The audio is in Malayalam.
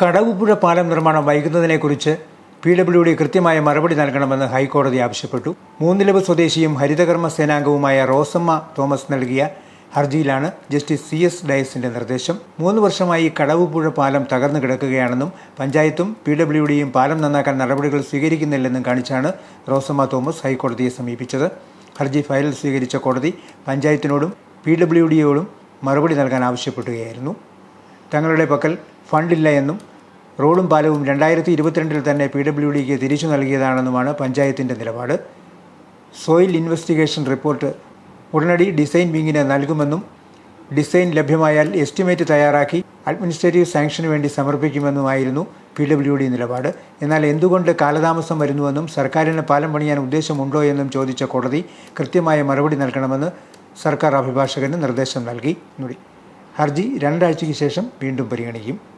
കടവുപുഴ പാലം നിർമ്മാണം വൈകുന്നതിനെക്കുറിച്ച് പി ഡബ്ല്യു ഡി കൃത്യമായ മറുപടി നൽകണമെന്ന് ഹൈക്കോടതി ആവശ്യപ്പെട്ടു. മൂന്നിലവ് സ്വദേശിയും ഹരിതകർമ്മ സേനാംഗവുമായ റോസമ്മ തോമസ് നൽകിയ ഹർജിയിലാണ് ജസ്റ്റിസ് സി എസ് ഡയസിന്റെ നിർദ്ദേശം. മൂന്ന് വർഷമായി കടവുപുഴ പാലം തകർന്നു കിടക്കുകയാണെന്നും പഞ്ചായത്തും പി ഡബ്ല്യു ഡിയും പാലം നന്നാക്കാൻ നടപടികൾ സ്വീകരിക്കുന്നില്ലെന്നും കാണിച്ചാണ് റോസമ്മ തോമസ് ഹൈക്കോടതിയെ സമീപിച്ചത്. ഹർജി ഫയൽ സ്വീകരിച്ച കോടതി പഞ്ചായത്തിനോടും പി ഡബ്ല്യു ഡിയോടും മറുപടി നൽകാൻ ആവശ്യപ്പെടുകയായിരുന്നു. തങ്ങളുടെ പക്കൽ ഫണ്ടില്ല എന്നും റോഡും പാലവും രണ്ടായിരത്തി ഇരുപത്തിരണ്ടിൽ തന്നെ പി ഡബ്ല്യു ഡിക്ക് തിരിച്ചു നൽകിയതാണെന്നുമാണ് പഞ്ചായത്തിന്റെ നിലപാട്. സോയിൽ ഇൻവെസ്റ്റിഗേഷൻ റിപ്പോർട്ട് ഉടനടി ഡിസൈൻ വിങ്ങിന് നൽകുമെന്നും ഡിസൈൻ ലഭ്യമായാൽ എസ്റ്റിമേറ്റ് തയ്യാറാക്കി അഡ്മിനിസ്ട്രേറ്റീവ് സാങ്ഷന് വേണ്ടി സമർപ്പിക്കുമെന്നുമായിരുന്നു പി ഡബ്ല്യു ഡി നിലപാട്. എന്നാൽ എന്തുകൊണ്ട് കാലതാമസം വരുന്നുവെന്നും സർക്കാരിന് പാലം പണിയാൻ ഉദ്ദേശമുണ്ടോ എന്നും ചോദിച്ച കോടതി കൃത്യമായ മറുപടി നൽകണമെന്ന് സർക്കാർ അഭിഭാഷകന് നിർദ്ദേശം നൽകി. ഹർജി രണ്ടാഴ്ചയ്ക്ക് ശേഷം വീണ്ടും പരിഗണിക്കും.